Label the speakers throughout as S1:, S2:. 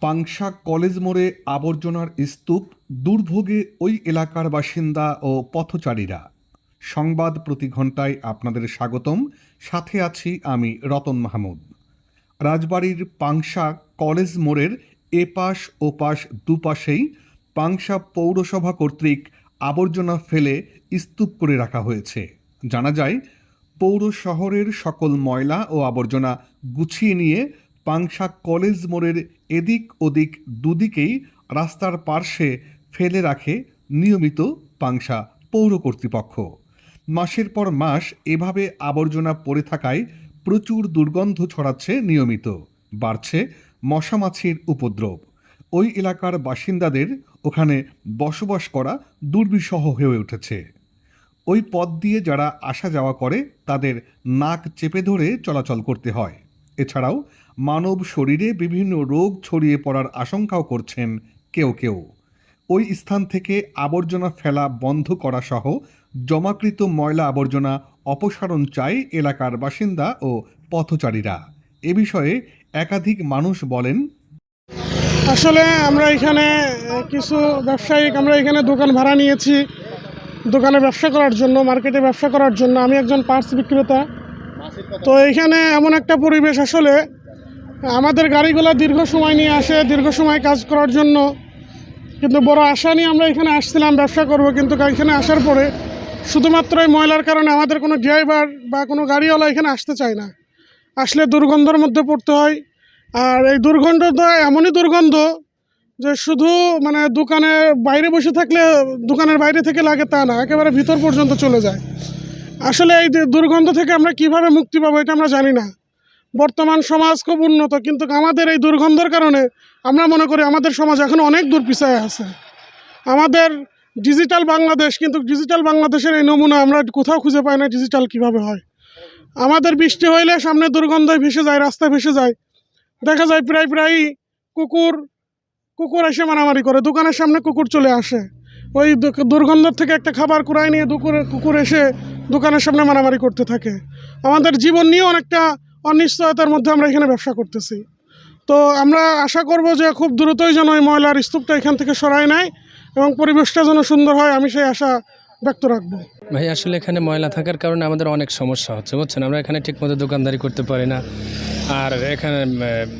S1: Pangsha college মোড়ে আবর্জনার স্তূপ দুর্ভোগে ওই এলাকার বাসিন্দা ও পথচারীরা। সংবাদ প্রতি ঘন্টায় আপনাদের স্বাগতম। সাথে আছি আমি রতন মাহমুদ। রাজবাড়ির পাংশা কলেজ মোড়ের এপাশ ওপাশ দুপাশেই পাংশা পৌরসভা কর্তৃক আবর্জনা ফেলে স্তূপ করে রাখা হয়েছে। জানা যায়, পৌর শহরের সকল ময়লা ও আবর্জনা গুছিয়ে নিয়ে পাংশা কলেজ মোড়ের এদিক ওদিক দুদিকেই রাস্তার পার্শ্বে ফেলে রাখে নিয়মিত পাংশা পৌর কর্তৃপক্ষ। মাসের পর মাস এভাবে আবর্জনা পড়ে থাকায় প্রচুর দুর্গন্ধ ছড়াচ্ছে নিয়মিত। বাড়ছে মশামাছির উপদ্রব। ওই এলাকার বাসিন্দাদের ওখানে বসবাস করা দুর্বিষহ হয়ে উঠেছে। ওই পথ দিয়ে যারা আসা যাওয়া করে তাদের নাক চেপে ধরে চলাচল করতে হয়। এছাড়াও মানব শরীরে বিভিন্ন রোগ ছড়িয়ে পড়ার আশঙ্কাও করছেন কেউ কেউ। ওই স্থান থেকে আবর্জনা ফেলা বন্ধ করা সহ জমাকৃত ময়লা আবর্জনা অপসারণ চায় এলাকার বাসিন্দা ও পথচারীরা। এ বিষয়ে একাধিক মানুষ বলেন,
S2: আসলে আমরা এখানে কিছু ব্যবসায়িক আমরা এখানে দোকান ভাড়া নিয়েছি। দোকানে ব্যবসা করার জন্য, মার্কেটে ব্যবসা করার জন্য। আমি একজন পার্টস বিক্রেতা। তো এখানে এমন একটা পরিবেশ আসলে, আমাদের গাড়িগুলো দীর্ঘ সময় নিয়ে আসে, দীর্ঘ সময় কাজ করার জন্য। কিন্তু বড় আশা নিয়ে আমরা এখানে আসছিলাম, ব্যবসা করব, কিন্তু এখানে আসার পরে শুধুমাত্র এই ময়লার কারণে আমাদের কোনো ড্রাইভার বা কোনো গাড়িওয়ালা এখানে আসতে চায় না। আসলে দুর্গন্ধর মধ্যে পড়তে হয়। আর এই দুর্গন্ধটা এমনই দুর্গন্ধ যে শুধু মানে দোকানে বাইরে বসে থাকলে, দোকানের বাইরে থেকে লাগে তা না, একেবারে ভিতর পর্যন্ত চলে যায়। আসলে এই দুর্গন্ধ থেকে আমরা কীভাবে মুক্তি পাবো এটা আমরা জানি না। বর্তমান সমাজ খুব উন্নত, কিন্তু আমাদের এই দুর্গন্ধর কারণে আমরা মনে করি আমাদের সমাজ এখন অনেক দূর পিছিয়ে আছে। আমাদের ডিজিটাল বাংলাদেশ, কিন্তু ডিজিটাল বাংলাদেশের এই নমুনা আমরা কোথাও খুঁজে পাই না ডিজিটাল কীভাবে হয়। আমাদের বৃষ্টি হইলে সামনে দুর্গন্ধে ভেসে যায় রাস্তায় ভেসে যায়। দেখা যায় প্রায় প্রায়ই কুকুর কুকুর এসে মারামারি করে, দোকানের সামনে কুকুর চলে আসে। ওই দুর্গন্ধর থেকে একটা খাবার কুড়াই নিয়ে দুকুর কুকুর এসে দোকানের সামনে মারামারি করতে থাকে। আমাদের জীবন নিয়ে অনেকটা অনিশ্চয়তার মধ্যে আমরা এখানে ব্যবসা করতেছি। তো আমরা আশা করব যে খুব দ্রুতই যেন এই ময়লার স্তূপটা এখান থেকে সরাই নেয় এবং পরিবেশটা যেন সুন্দর হয়, আমি সেই আশা ব্যক্ত রাখব।
S3: ভাই, আসলে এখানে ময়লা থাকার কারণে আমাদের অনেক সমস্যা হচ্ছে, বুঝছেন? আমরা এখানে ঠিকমতো দোকানদারি করতে পারি না। আর এখানে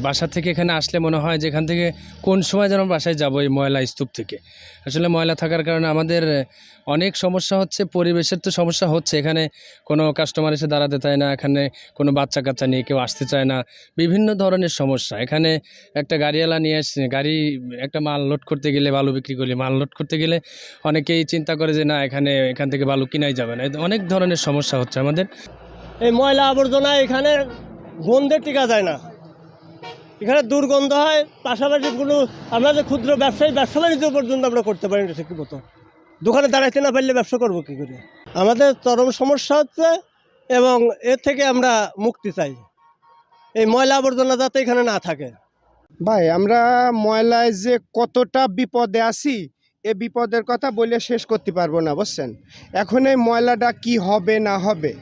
S3: বাসা থেকে এখানে আসলে মনে হয় যে এখান থেকে কোন সময় যেন বাসায় যাব এই ময়লা স্তূপ থেকে। আসলে ময়লা থাকার কারণে আমাদের অনেক সমস্যা হচ্ছে, পরিবেশের তো সমস্যা হচ্ছে। এখানে কোনো কাস্টমার এসে দাঁড়াতে চায় না, এখানে কোনো বাচ্চা কাচ্চা নিয়ে কেউ আসতে চায় না। বিভিন্ন ধরনের সমস্যা। এখানে একটা গাড়িওয়ালা নিয়ে আসছে গাড়ি, একটা মাল লোড করতে গেলে, বালু বিক্রি করলে মাল লোড করতে গেলে অনেকেই চিন্তা করে যে না, এখানে, এখান থেকে বালু কিনাই যাবে না। অনেক ধরনের সমস্যা হচ্ছে আমাদের।
S4: এই ময়লা আবর্জনা এখানে গন্ধে টিকা যায় না। এখানে দুর্গন্ধ হয় পাশাপাশি কোনো আমরা যে ক্ষুদ্র ব্যবসায়ী ব্যবসা বাণিজ্য পর্যন্ত আমরা করতে পারি না ঠিক মতো। দোকানে দাঁড়াইতে না পারলে ব্যবসা করব কী করে? আমাদের চরম সমস্যা হচ্ছে এবং এর থেকে আমরা মুক্তি চাই। এই ময়লা আবর্জনা যাতে এখানে না থাকে।
S5: ভাই আমরা ময়লায় যে কতটা বিপদে আছি এ বিপদের কথা বলে শেষ করতে পারব না, বুঝছেন? এখন এই ময়লাটা কি হবে, না হবে?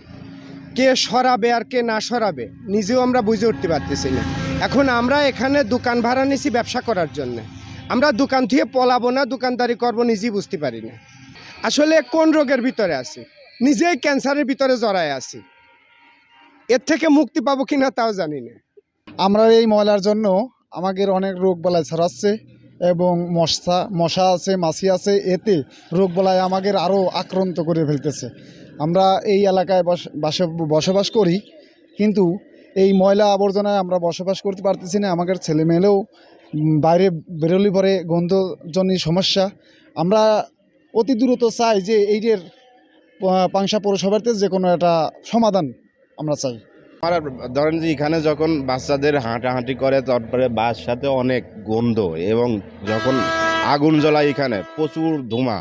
S5: কে সরাবে আর কে না সরাবে, নিজেও আমরা বুঝে উঠতে পারতেছি না। এখন আমরা এখানে দোকান ভাড়া নিছি ব্যবসা করার জন্য। আমরা দোকান থেকে পলাবো না, দোকানদারি করব, নিজেই বুঝতে পারি না। আসলে কোন রোগের ভিতরে আছি? নিজেই ক্যান্সারের ভিতরে জড়ায় আছি। এর থেকে মুক্তি পাবো কিনা তাও জানি না।
S6: আমরা এই ময়লার জন্য আমাদের অনেক রোগ বালাই ছড়াচ্ছে। এবং মশা মশা আছে, মাছি আছে, এতে রোগ বালাই আমাদের আরও আক্রান্ত করে ফেলতেছে। আমরা এই এলাকায় বস- বাস- বসবাস করি, কিন্তু এই ময়লা আবর্জনায় আমরা বসবাস করতে পারতেছি না। আমাদের ছেলেমেয়েলেও বাইরে বেরোলে পরে গন্ধজনিত সমস্যা। আমরা অতি দ্রুত চাই যে এইটার পাংশা পৌরসভাতে যে কোনো একটা সমাধান আমরা চাই।
S7: আর ধরেন যে এখানে যখন বাচ্চাদের হাঁটাহাঁটি করে, তারপরে বাস সাথে অনেক গন্ধ এবং যখন আগুন জ্বলায় এখানে, প্রচুর ধোঁয়া।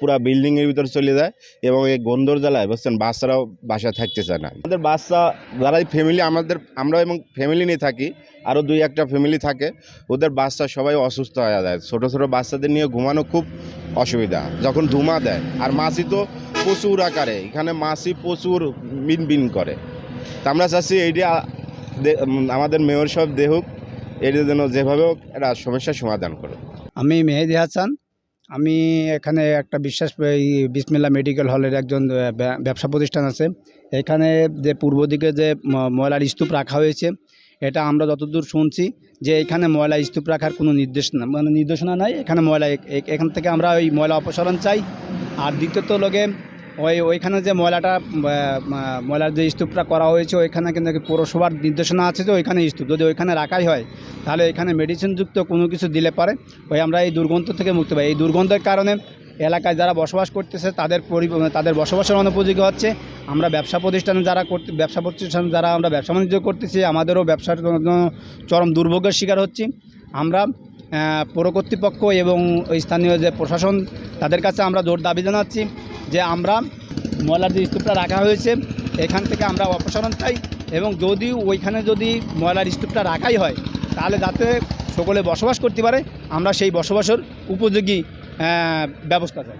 S7: পুরা বিল্ডিংয়ের ভিতর চলে যায় এবং এই গন্ধর জ্বালায়, বুঝছেন? বাচ্চারাও বাসায় থাকতে চায় না। আমাদের বাচ্চা, যারাই ফ্যামিলি আমাদের, আমরা এবং ফ্যামিলি নিয়ে থাকি, আরও দুই একটা ফ্যামিলি থাকে, ওদের বাচ্চা সবাই অসুস্থ হয়ে যায়। ছোটো ছোটো বাচ্চাদের নিয়ে ঘুমানো খুব অসুবিধা। যখন ধুমা দেয়, আর মাছি তো প্রচুর আকারে, এখানে মাছি প্রচুর বিন বিন করে। তা আমরা চাচ্ছি এইটা আমাদের মেয়র সব দেহুক এর যেন যেভাবে হোক একটা সমস্যার সমাধান করো
S8: আমি মেহেদি হাসান। আমি এখানে একটা বিশ্বাস বিসমিল্লা মেডিকেল হলের একজন ব্যবসা প্রতিষ্ঠান আছে। এখানে যে পূর্ব দিকে যে ময়লার স্তূপ রাখা হয়েছে, এটা আমরা যতদূর শুনছি যে এখানে ময়লা স্তূপ রাখার কোনো নির্দেশনা মানে নির্দেশনা নাই। এখানে ময়লা এখান থেকে আমরা ওই ময়লা অপসারণ চাই। আর দ্বিতীয়ত লগে ওই ওইখানে যে ময়লাটা ময়লার যে স্তূপটা করা হয়েছে, ওইখানে কিন্তু পৌরসভার নির্দেশনা আছে যে ওইখানে স্তূপ। যদি ওইখানে রাখাই হয়, তাহলে এখানে মেডিসিনযুক্ত কোনো কিছু দিলে পারে। ওই আমরা এই দুর্গন্ধ থেকে মুক্তি পাই। এই দুর্গন্ধের কারণে এলাকায় যারা বসবাস করতেছে, তাদের পরি, তাদের বসবাসের অনুপযোগী হচ্ছে। আমরা ব্যবসা প্রতিষ্ঠানে যারা করতে, ব্যবসা প্রতিষ্ঠানে যারা আমরা ব্যবসা বাণিজ্য করতেছি, আমাদেরও ব্যবসার জন্য চরম দুর্ভোগের শিকার হচ্ছি। আমরা পৌর কর্তৃপক্ষ এবং স্থানীয় যে প্রশাসন, তাদের কাছে আমরা জোর দাবি জানাচ্ছি যে আমরা ময়লার যে স্তূপটা রাখা হয়েছে, এখান থেকে আমরা অপসারণ চাই এবং যদি ওইখানে যদি ময়লার স্তূপটা রাখাই হয়, তাহলে যাতে সকলে বসবাস করতে পারে, আমরা সেই বসবাসের উপযোগী ব্যবস্থা চাই।